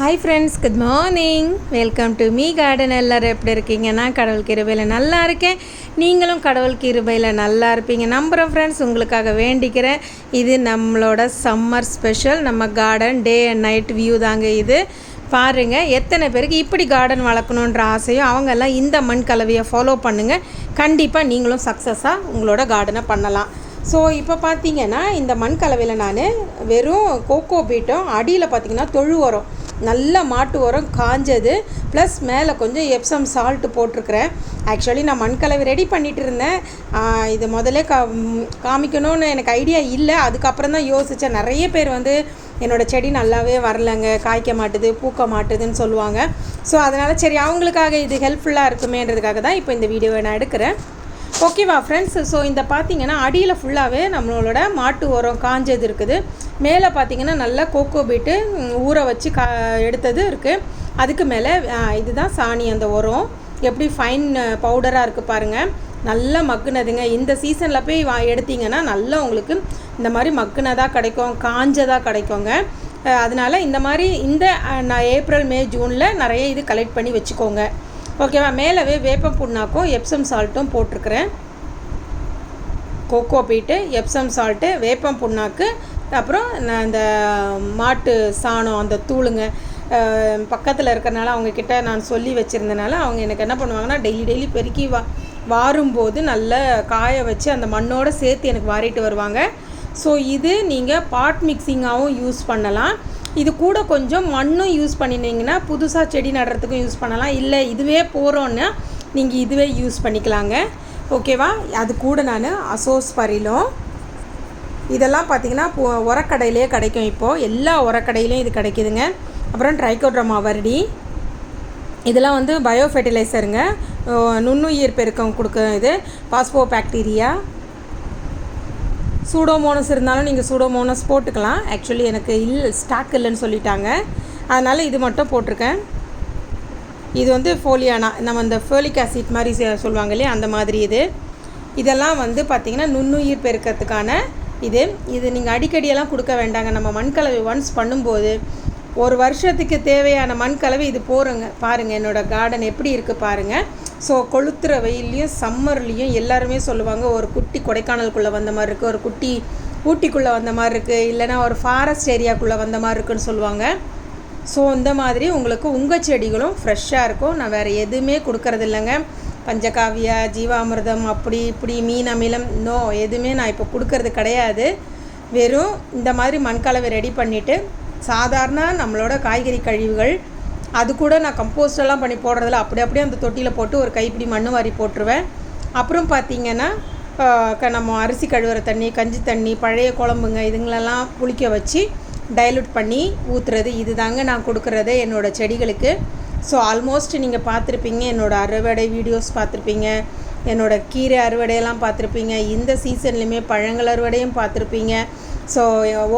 Hi friends good morning welcome to me garden எல்லோரும் எப்படி இருக்கீங்க? நான் கடவுள் கிருபையில் நல்லா இருக்கேன். நீங்களும் கடவுள் கிருபையில் நல்லா இருப்பீங்க. நம்புகிறோம் ஃப்ரெண்ட்ஸ் உங்களுக்காக வேண்டிக்கிறேன். இது நம்மளோட சம்மர் ஸ்பெஷல் நம்ம garden day and night view தாங்க இது. பாருங்கள் எத்தனை பேருக்கு இப்படி கார்டன் வளர்க்கணுன்ற ஆசையும் அவங்கெல்லாம் இந்த மண் கலவையை ஃபாலோ பண்ணுங்கள் கண்டிப்பாக நீங்களும் சக்ஸஸாக உங்களோட கார்டனை பண்ணலாம். ஸோ இப்போ பார்த்தீங்கன்னா இந்த மண் கலவையில் நான் வெறும் கோகோ பீட்டும் அடியில் பார்த்தீங்கன்னா தொழு உரம். நல்ல மாட்டு உரம் காஞ்சது. ப்ளஸ் மேலே கொஞ்சம் எப்சம் சால்ட்டு போட்டிருக்கிறேன். ஆக்சுவலி நான் மண்கலவை ரெடி பண்ணிகிட்டு இருந்தேன். இது முதல்ல கா காமிக்கணும்னு எனக்கு ஐடியா இல்லை. அதுக்கப்புறம் தான் யோசித்தேன் நிறைய பேர் வந்து என்னோடய செடி நல்லாவே வரலங்க. காய்க்க மாட்டுது பூக்க மாட்டுதுன்னு சொல்லுவாங்க. ஸோ அதனால் சரி அவங்களுக்காக இது ஹெல்ப்ஃபுல்லாக இருக்குமேன்றதுக்காக தான் இப்போ இந்த வீடியோவை நான் எடுக்கிறேன். ஓகேவா ஃப்ரெண்ட்ஸ் ஸோ இந்த பார்த்தீங்கன்னா அடியில் ஃபுல்லாகவே நம்மளோட மாட்டு உரம் காஞ்சது இருக்குது. மேலே பார்த்தீங்கன்னா நல்லா கோகோ பீட்டு ஊற வச்சு கா எடுத்தது இருக்குது அதுக்கு மேலே இதுதான் சாணி அந்த உரம் எப்படி ஃபைன் பவுடராக இருக்குது பாருங்கள் நல்லா மக்குனதுங்க. இந்த சீசனில் போய் வா எடுத்தீங்கன்னா நல்லா உங்களுக்கு இந்த மாதிரி மக்குனதாக கிடைக்கும் காஞ்சதாக கிடைக்குங்க. அதனால் இந்த மாதிரி இந்த நான் ஏப்ரல் மே ஜூனில் நிறைய இது கலெக்ட் பண்ணி வச்சுக்கோங்க. ஓகேவா மேலவே வேப்பம் புண்ணாக்கும் எப்சம் சால்ட்டும் போட்டிருக்கிறேன். கொக்கோ பீட்டு எப்சம் சால்ட்டு வேப்பம் புண்ணாக்கு அப்புறம் நான் இந்த மாட்டு சாணம் அந்த தூளுங்க பக்கத்தில் இருக்கிறனால அவங்கக்கிட்ட நான் சொல்லி வச்சுருந்தனால அவங்க எனக்கு என்ன பண்ணுவாங்கன்னா டெய்லி டெய்லி பெருக்கி வா வாரும்போது நல்லா காய வச்சு அந்த மண்ணோட சேர்த்து எனக்கு வாரிட்டு வருவாங்க. ஸோ இது நீங்கள் பாட் மிக்சிங்காகவும் யூஸ் பண்ணலாம். இது கூட கொஞ்சம் மண்ணும் யூஸ் பண்ணினீங்கன்னா புதுசாக செடி நடுறதுக்கும் யூஸ் பண்ணலாம். இல்லை இதுவே போகிறோன்னா நீங்கள் இதுவே யூஸ் பண்ணிக்கலாங்க. ஓகேவா அது கூட நான் அசோஸ் பரிலும் இதெல்லாம் பார்த்தீங்கன்னா பு- உரக்கடையிலே கிடைக்கும் இப்போது எல்லா உரக்கடையிலையும் இது கிடைக்குதுங்க. அப்புறம் ட்ரைகோட்ரமா வருடி இதெல்லாம் வந்து பயோ ஃபெர்டிலைசருங்க நுண்ணுயிர் பெருக்கம் கொடுக்க இது. பாஸ்போ பாக்டீரியா சூடோமோனஸ் இருந்தாலும் நீங்கள் சூடோமோனஸ் போட்டுக்கலாம். ஆக்சுவலி எனக்கு இல்லை ஸ்டாக் இல்லைன்னு சொல்லிட்டாங்க. அதனால் இது மட்டும் போட்டிருக்கேன். இது வந்து ஃபோலியானா நம்ம இந்த ஃபோலிக் ஆசிட் மாதிரி சொல்லுவாங்க இல்லையா அந்த மாதிரி இது. இதெல்லாம் வந்து பார்த்திங்கன்னா நுண்ணுயிர் பெருக்கத்துக்கான இது. இது நீங்கள் அடிக்கடியெல்லாம் கொடுக்க வேண்டாங்க. நம்ம மண்கலவை ஒன்ஸ் பண்ணும்போது ஒரு வருஷத்துக்கு தேவையான மண் கலவை இது போகிறோங்க பாருங்கள் என்னோடய கார்டன் எப்படி இருக்குது பாருங்கள் ஸோ கொளுத்துற வெயில்லையும் சம்மர்லேயும் எல்லாருமே சொல்லுவாங்க ஒரு குட்டி கொடைக்கானலுக்குள்ளே வந்த மாதிரி இருக்குது ஒரு குட்டி ஊட்டிக்குள்ளே வந்த மாதிரி இருக்குது இல்லைன்னா ஒரு ஃபாரஸ்ட் ஏரியாக்குள்ளே வந்த மாதிரி இருக்குன்னு சொல்லுவாங்க. ஸோ இந்த மாதிரி உங்களுக்கு உங்கள் செடிகளும் ஃப்ரெஷ்ஷாக இருக்கும். நான் வேறு எதுவுமே கொடுக்கறது இல்லைங்க. பஞ்சகாவியா ஜீவாமிர்தம் அப்படி இப்படி மீன் அமிலம் நோ எதுவுமே நான் இப்போ கொடுக்கறது கிடையாது. வெறும் இந்த மாதிரி மண்கலவை ரெடி பண்ணிவிட்டு சாதாரண நம்மளோட காய்கறி கழிவுகள் அது கூட நான் கம்போஸ்டெல்லாம் பண்ணி போடுறதில்ல அப்படி அப்படியே அந்த தொட்டியில் போட்டு ஒரு கைப்பிடி மண் வாரி போட்டுருவேன். அப்புறம் பார்த்திங்கன்னா க- நம்ம அரிசி கழுவுற தண்ணி கஞ்சி தண்ணி பழைய குழம்புங்க இதுங்களெல்லாம் புளிக்க வச்சு டைலூட் பண்ணி ஊற்றுறது இது தாங்க நான் கொடுக்குறது என்னோடய செடிகளுக்கு. ஸோ ஆல்மோஸ்ட் நீங்கள் பார்த்துருப்பீங்க என்னோடய அறுவடை வீடியோஸ் பார்த்துருப்பீங்க. என்னோடய கீரை அறுவடையெல்லாம் பார்த்துருப்பீங்க. இந்த சீசன்லையுமே பழங்கள் அறுவடையும் பார்த்துருப்பீங்க. ஸோ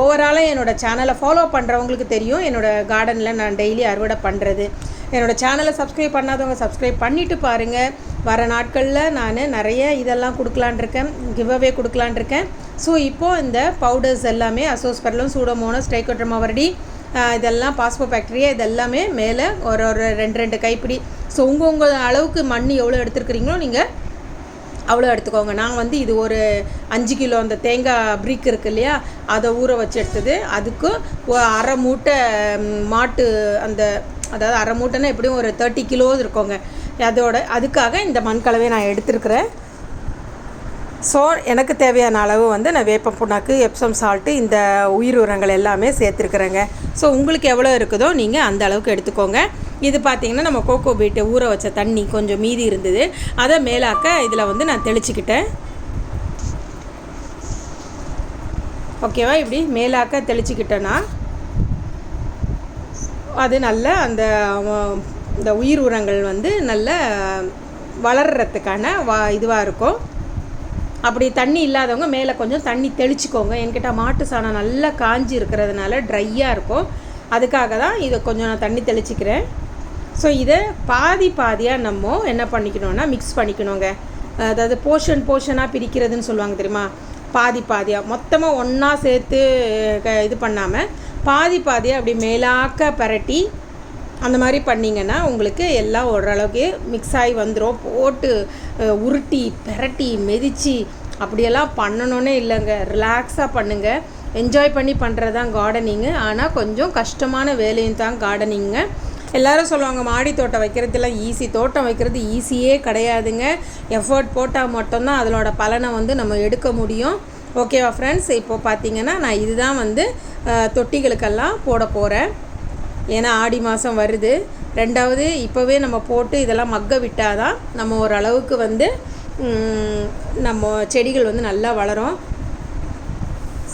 ஓவராலாக என்னோடய சேனலை ஃபாலோ பண்ணுறவங்களுக்கு தெரியும். என்னோடய கார்டனில் நான் டெய்லி அறுவடை பண்ணுறது என்னோடய சேனலை சப்ஸ்கிரைப் பண்ணாதவங்க சப்ஸ்கிரைப் பண்ணிவிட்டு பாருங்கள் வர நாட்களில் நான் நிறைய இதெல்லாம் கொடுக்கலான் இருக்கேன். கிவ்அவே கொடுக்கலான் இருக்கேன். ஸோ இப்போது இந்த பவுடர்ஸ் எல்லாமே அசோஸ்பர்லும் சூடோமோனஸ் டைகோட்ரமா இதெல்லாம் பாஸ்போ பாக்டீரியா இதெல்லாமே மேலே ஒரு ஒரு ரெண்டு ரெண்டு கைப்பிடி. ஸோ உங்கள் உங்கள் அளவுக்கு மண் எவ்வளோ எடுத்துருக்கிறீங்களோ நீங்கள் அவ்வளோ எடுத்துக்கோங்க. நான் வந்து இது ஒரு அஞ்சு கிலோ அந்த தேங்காய் ப்ரீக் இருக்கு இல்லையா? அதை ஊற வச்சு எடுத்தது. அதுக்கு அரை மூட்டை மாட்டு அந்த அதாவது அரை மூட்டைன்னா எப்படியும் ஒரு தேர்ட்டி கிலோ இருக்குங்க. அதோட அதுக்காக இந்த மண் கலவையை நான் எடுத்துருக்குறேன். ஸோ எனக்கு தேவையான அளவு வந்து நான் வேப்பம் புண்ணாக்கு எப்சம் சால்ட்டு இந்த உயிர் உரங்கள் எல்லாமே சேர்த்துருக்குறேங்க. ஸோ உங்களுக்கு எவ்வளோ இருக்குதோ நீங்கள் அந்த அளவுக்கு எடுத்துக்கோங்க. இது பார்த்தீங்கன்னா நம்ம கோகோ பீட்டை ஊற வச்ச தண்ணி கொஞ்சம் மீதி இருந்தது. அதை மேலாக்க இதில் வந்து நான் தெளிச்சுக்கிட்டேன். ஓகேவா இப்படி மேலாக்க தெளிச்சுக்கிட்டேன்னா அது நல்ல அந்த இந்த உயிர் உரங்கள் வந்து நல்ல வளர்கிறதுக்கான வா இதுவாக இருக்கும். அப்படி தண்ணி இல்லாதவங்க மேலே கொஞ்சம் தண்ணி தெளிச்சுக்கோங்க. என்கிட்ட மாட்டு சாணம் நல்லா காஞ்சி இருக்கிறதுனால ட்ரையாக இருக்கும். அதுக்காக தான் இதை கொஞ்சம் நான் தண்ணி தெளிச்சிக்கிறேன். ஸோ இதை பாதி பாதியாக நம்ம என்ன பண்ணிக்கணும்னா மிக்ஸ் பண்ணிக்கணுங்க. அதாவது போர்ஷன் போர்ஷனாக பிரிக்கிறதுன்னு சொல்லுவாங்க தெரியுமா? பாதி பாதியாக மொத்தமாக ஒன்றா சேர்த்து க- இது பண்ணாமல் பாதி பாதியாக அப்படி மேலாக்க பரட்டி அந்த மாதிரி பண்ணிங்கன்னா உங்களுக்கு எல்லாம் ஓரளவுக்கு மிக்ஸ் ஆகி வந்துடும் போட்டு உருட்டி பெரட்டி மெதிச்சு அப்படியெல்லாம் பண்ணணுன்னே இல்லைங்க. ரிலாக்ஸாக பண்ணுங்கள் என்ஜாய் பண்ணி பண்ணுறது தான் கார்டனிங்கு ஆனால் கொஞ்சம் கஷ்டமான வேலையும் தான் கார்டனிங்க எல்லாரும் சொல்லுவாங்க மாடி தோட்டம் வைக்கிறதுலாம் ஈஸி தோட்டம் வைக்கிறது ஈஸியே கிடையாதுங்க. எஃபர்ட் போட்டால் மட்டும்தான் அதனோட பலனை வந்து நம்ம எடுக்க முடியும். ஓகேவா ஃப்ரெண்ட்ஸ் இப்போ பார்த்தீங்கன்னா நான் இதுதான் வந்து தொட்டிகளுக்கெல்லாம் போட போகிறேன் ஏன்னா ஆடி மாதம் வருது. ரெண்டாவது இப்போவே நம்ம போட்டு இதெல்லாம் மக்க விட்டால் தான் நம்ம ஓரளவுக்கு வந்து நம்ம செடிகள் வந்து நல்லா வளரும்.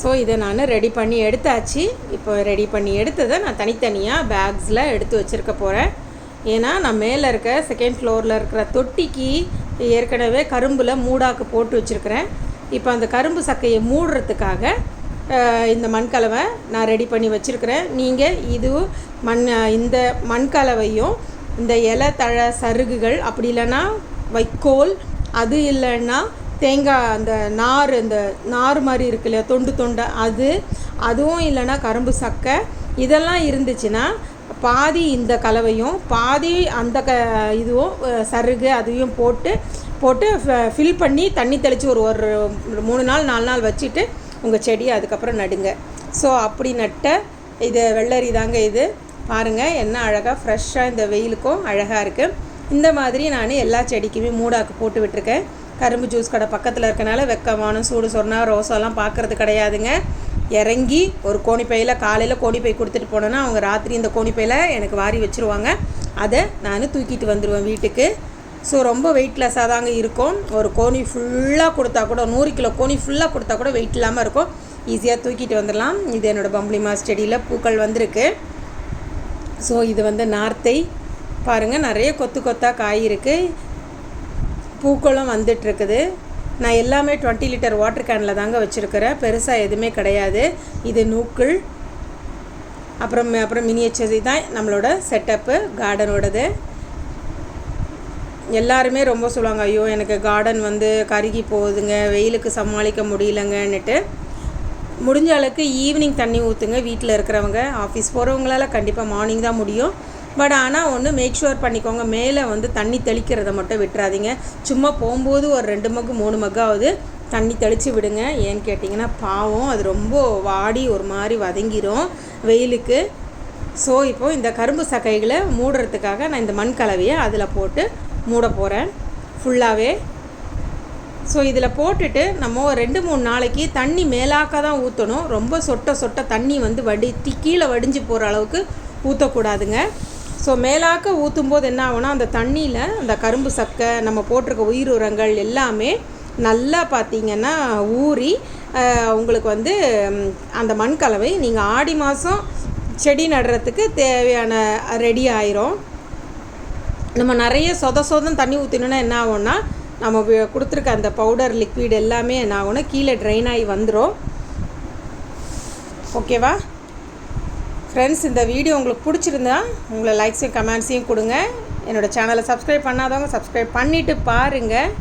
ஸோ இதை நான் ரெடி பண்ணி எடுத்தாச்சு. இப்போ ரெடி பண்ணி எடுத்ததை நான் தனித்தனியாக பேக்ஸில் எடுத்து வச்சுருக்க போகிறேன் ஏன்னா நான் மேலே இருக்க செகண்ட் ஃப்ளோரில் இருக்கிற தொட்டிக்கு ஏற்கனவே கரும்பில் மூடாக்கு போட்டு வச்சுருக்கிறேன். இப்போ அந்த கரும்பு சக்கையை மூடுறதுக்காக இந்த மண்கலவை நான் ரெடி பண்ணி வச்சுருக்கிறேன். நீங்கள் இது மண் இந்த மண்கலவையும் இந்த இலை தழை சருகுகள் அப்படி இல்லைன்னா வைக்கோல் அது இல்லைன்னா தேங்காய் அந்த நார் இந்த நார் மாதிரி இருக்கு இல்லையா தொண்டு தொண்டை அது அதுவும் இல்லைன்னா கரும்பு சக்கை இதெல்லாம் இருந்துச்சுன்னா பாதி இந்த கலவையும் பாதி அந்த க இதுவும் சருகு அதையும் போட்டு போட்டு ஃபில் பண்ணி தண்ணி தெளித்து ஒரு ஒரு மூணு நாள் நாலு நாள் வச்சுட்டு உங்கள் செடியை அதுக்கப்புறம் நடுங்க. ஸோ அப்படி நட்ட இது வெள்ளரி தாங்க இது. பாருங்கள் என்ன அழகாக ஃப்ரெஷ்ஷாக இந்த வெயிலுக்கும் அழகாக இருக்குது இந்த மாதிரி நான் எல்லா செடிக்குமே மூடாக்கு போட்டு விட்டுருக்கேன். கரும்பு ஜூஸ் கடை பக்கத்தில் இருக்கனால வெக்கமான சூடு சொன்னா ரோஸெல்லாம் பார்க்குறது கிடையாதுங்க. இறங்கி ஒரு கோணிப்பையில் காலையில் கோணிப்பை கொடுத்துட்டு போனோன்னா அவங்க ராத்திரி இந்த கோணிப்பையில் எனக்கு வாரி வச்சுருவாங்க. அதை நான் தூக்கிட்டு வந்துடுவேன் வீட்டுக்கு. ஸோ ரொம்ப வெயிட்லெஸ்ஸாக தாங்க இருக்கும். ஒரு கோணி ஃபுல்லாக கொடுத்தா கூட நூறு கிலோ கோணி ஃபுல்லாக கொடுத்தா கூட வெயிட் இல்லாமல் இருக்கும். ஈஸியாக தூக்கிட்டு வந்துடலாம். இது என்னோடய பம்பளிமா செடியில் பூக்கள் வந்திருக்கு. ஸோ இது வந்து நார்த்தை. பாருங்கள் நிறைய கொத்து கொத்தாக காய் இருக்குது பூக்களும் வந்துட்டுருக்குது. நான் எல்லாமே டுவெண்ட்டி லிட்டர் வாட்டர் கேனில் தாங்க வச்சுருக்கிறேன். பெருசாக எதுவுமே கிடையாது. இது நூக்கள். அப்புறம் அப்புறம் மினியேச்சர் தான் நம்மளோட செட்டப்பு கார்டனோடது எல்லாருமே ரொம்ப சொல்லுவாங்க ஐயோ எனக்கு கார்டன் வந்து கருகி போகுதுங்க வெயிலுக்கு சமாளிக்க முடியலங்கன்னுட்டு. முடிஞ்ச அளவுக்கு ஈவினிங் தண்ணி ஊற்றுங்க வீட்டில் இருக்கிறவங்க. ஆஃபீஸ் போகிறவங்களால கண்டிப்பாக மார்னிங் தான் முடியும். பட் ஆனால் ஒன்று மேக் ஷுவர் பண்ணிக்கோங்க மேலே வந்து தண்ணி தெளிக்கிறத மட்டும் விட்டுறாதீங்க. சும்மா போகும்போது ஒரு ரெண்டு மக்கு மூணு மக்காவது தண்ணி தெளித்து விடுங்க. ஏன்னு கேட்டிங்கன்னா பாவம் அது ரொம்ப வாடி ஒரு மாதிரி வதங்கிரும் வெயிலுக்கு. ஸோ இப்போது இந்த கரும்பு சக்கைகளை மூடுறதுக்காக நான் இந்த மண் கலவையை அதில் போட்டு மூட போகிறேன் ஃபுல்லாகவே ஸோ இதில் போட்டுட்டு நம்ம ரெண்டு மூணு நாளைக்கு தண்ணி மேலாக்க தான் ஊற்றணும் ரொம்ப சொட்ட சொட்ட தண்ணி வந்து வடி கீழே வடிஞ்சு போகிற அளவுக்கு ஊற்றக்கூடாதுங்க ஸோ மேலாக்க ஊற்றும் போது என்ன ஆகும்னா அந்த தண்ணியில் அந்த கரும்பு சக்கை நம்ம போட்டிருக்க உயிர் உரங்கள் எல்லாமே நல்லா பார்த்தீங்கன்னா ஊறி உங்களுக்கு வந்து அந்த மண் கலவை நீங்கள் ஆடி மாதம் செடி நடுறதுக்கு தேவையான ரெடி ஆயிரும். நம்ம நிறைய சொத சொதம் தண்ணி ஊற்றினோன்னா என்ன ஆகும்னா நம்ம கொடுத்துருக்க அந்த பவுடர் லிக்விட் எல்லாமே என்ன ஆகும்னா கீழே ட்ரைன் ஆகி வந்துடும் ஓகேவா ஃப்ரெண்ட்ஸ் இந்த வீடியோ உங்களுக்கு பிடிச்சிருந்தா உங்களை லைக்ஸையும் கமெண்ட்ஸையும் கொடுங்க. என்னோடய சேனலை சப்ஸ்கிரைப் பண்ணாதவங்க சப்ஸ்கிரைப் பண்ணிவிட்டு பாருங்கள்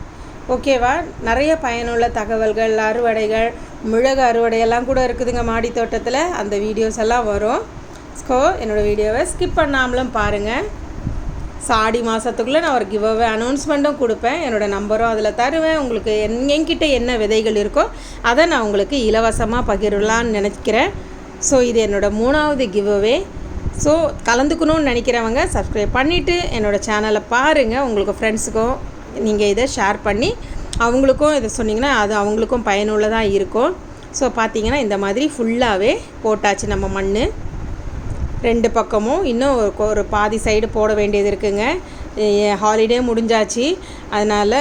ஓகேவா நிறைய பயனுள்ள தகவல்கள் அறுவடைகள் மிளகு அறுவடையெல்லாம் கூட இருக்குதுங்க மாடி தோட்டத்தில். அந்த வீடியோஸ் எல்லாம் வரும். ஸோ என்னோடய வீடியோவை ஸ்கிப் பண்ணாமலும் பாருங்கள் ஆடி மாதத்துக்குள்ளே நான் ஒரு கிவ் அவே அனௌன்ஸ்மெண்ட்டும் கொடுப்பேன். என்னோடய நம்பரும் அதில் தருவேன். உங்களுக்கு என் என்கிட்ட என்ன விதைகள் இருக்கோ அதை நான் உங்களுக்கு இலவசமாக பகிரலான்னு நினைக்கிறேன். ஸோ இது என்னோட மூணாவது கிவ் அவே ஸோ கலந்துக்கணும்னு நினைக்கிறவங்க சப்ஸ்கிரைப் பண்ணிவிட்டு என்னோடய சேனலை பாருங்கள் உங்களுக்கு ஃப்ரெண்ட்ஸுக்கும் நீங்கள் இதை ஷேர் பண்ணி அவங்களுக்கும் இதை சொன்னிங்கன்னா அது அவங்களுக்கும் பயனுள்ளதாக இருக்கும். ஸோ பார்த்தீங்கன்னா இந்த மாதிரி ஃபுல்லாகவே போட்டாச்சு நம்ம மண் ரெண்டு பக்கமும் இன்னும் ஒரு ஒரு பாதி சைடு போட வேண்டியது இருக்குங்க. ஹாலிடே முடிஞ்சாச்சு. அதனால்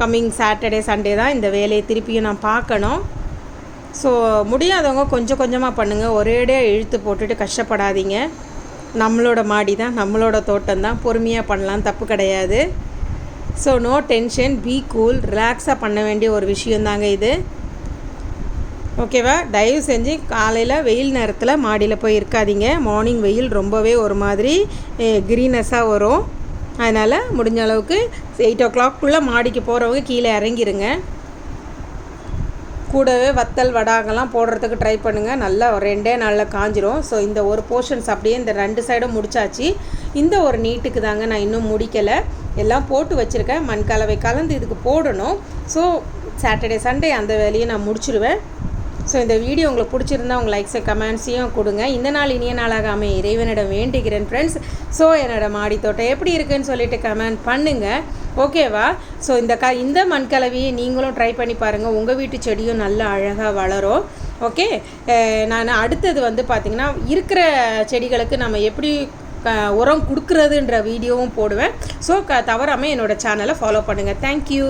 கம்மிங் சாட்டர்டே சண்டே தான் இந்த வேலையை திருப்பியும் நான் பார்க்கணும். ஸோ முடியாதவங்க கொஞ்சம் கொஞ்சமாக பண்ணுங்கள் ஒரேடியாக இழுத்து போட்டுட்டு கஷ்டப்படாதீங்க. நம்மளோட மாடி தான் நம்மளோட தோட்டம் தான். பொறுமையாக பண்ணலாம் தப்பு கிடையாது. So no tension be cool ரிலாக்ஸாக பண்ண வேண்டிய ஒரு விஷயந்தாங்க இது. ஓகேவா? தயவு செஞ்சு காலையில் வெயில் நேரத்தில் மாடியில் போய் இருக்காதீங்க. மார்னிங் வெயில் ரொம்பவே ஒரு மாதிரி க்ரீனஸாக வரும். அதனால் முடிஞ்ச அளவுக்கு எயிட் ஓ கிளாக்குள்ளே மாடிக்கு போகிறவங்க கீழே இறங்கிருங்க. கூடவே வத்தல் வடாகெல்லாம் போடுறதுக்கு ட்ரை பண்ணுங்கள் நல்லா ஒரு ரெண்டே நாளில் காஞ்சிரும். ஸோ இந்த ஒரு போர்ஷன்ஸ் அப்படியே இந்த ரெண்டு சைடும் முடிச்சாச்சு. இந்த ஒரு நீட்டுக்கு தாங்க நான் இன்னும் முடிக்கலை. எல்லாம் போட்டு வச்சுருக்கேன். மண் கலவை கலந்து இதுக்கு போடணும். ஸோ சாட்டர்டே சண்டே அந்த வேலையை நான் முடிச்சிடுவேன் ஸோ இந்த வீடியோ உங்களுக்கு பிடிச்சிருந்தா உங்கள் லைக்ஸை கமெண்ட்ஸையும் கொடுங்க. இந்த நாள் இனிய நாளாக அமைய இறைவனிடம் வேண்டிக்கிறேன் ஃப்ரெண்ட்ஸ் ஸோ என்னோட மாடித்தோட்டம் எப்படி இருக்குன்னு சொல்லிட்டு கமெண்ட் பண்ணுங்கள் ஓகேவா ஸோ இந்த க இந்த மண்கலவையை நீங்களும் ட்ரை பண்ணி பாருங்கள் உங்கள் வீட்டு செடியும் நல்லா அழகாக வளரும். ஓகே நான் அடுத்தது வந்து பார்த்திங்கன்னா இருக்கிற செடிகளுக்கு நம்ம எப்படி க உரம் கொடுக்குறதுன்ற வீடியோவும் போடுவேன். ஸோ க தவறாமல் என்னோடய சேனலை ஃபாலோ பண்ணுங்கள் தேங்க்யூ